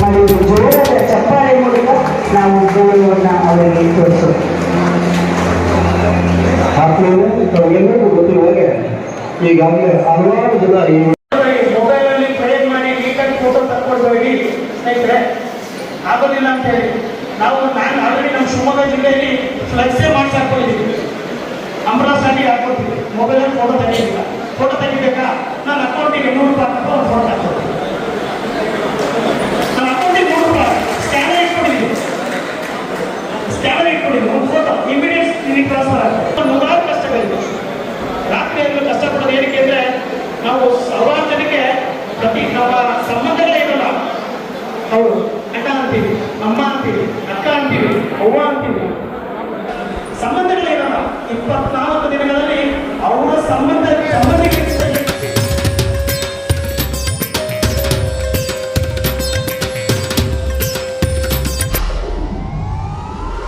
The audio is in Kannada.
ಮಾಡಿದ್ದು ಜೋರದ ಚಪ್ಪಾಳೆ ಮೂಲಕ ನಾವು ಗೌರವವನ್ನು ಅವರಿಗೆ ತೋರಿಸೋದು. ತಮಗೆಲ್ಲರಿಗೂ ಗೊತ್ತಿರುವ ಹಾಗೆ ಈಗಾಗಲೇ ಹಲವಾರು ಜನ ಈ ಮೊಬೈಲ್ ಅಲ್ಲಿ ಪ್ರಯೋಗ ಮಾಡಿ ನೀಟಾಗಿ ಫೋಟೋ ತಕ್ಕೊಂಡು ಹೋಗಿ. ಸ್ನೇಹಿತರೆ ಆಗೋದಿಲ್ಲ ಅಂತ ಹೇಳಿ. ನಾವು ನಾನು ಆಲ್ರೆಡಿ ನಮ್ಮ ಶಿವಮೊಗ್ಗ ಜಿಲ್ಲೆಯಲ್ಲಿ ಫ್ಲೆಕ್ಸೇ ಮಾಡಿ ಇಮಿಡಿಯೇಟ್ ನಿಮಗೆ ಟ್ರಾನ್ಸ್ಫರ್ ಆಗುತ್ತೆ. ನೂರಾರು ಕಷ್ಟಗಳಿದೆ ರಾತ್ರಿ ಎಲ್ಲರೂ ಕಷ್ಟಪಡೋದು ಏನಕ್ಕೆ ಅಂದ್ರೆ ನಾವು ಜನಕ್ಕೆ ಪ್ರತಿ ನಮ್ಮ ಸಂಬಂಧಗಳೇ ಇರಲ್ಲ. ಅವರು ಅಣ್ಣ ಅಂತೀವಿ, ಅಮ್ಮ ಅಂತೀವಿ, ಅಕ್ಕ ಅಂತೀವಿ, ಅವ್ವ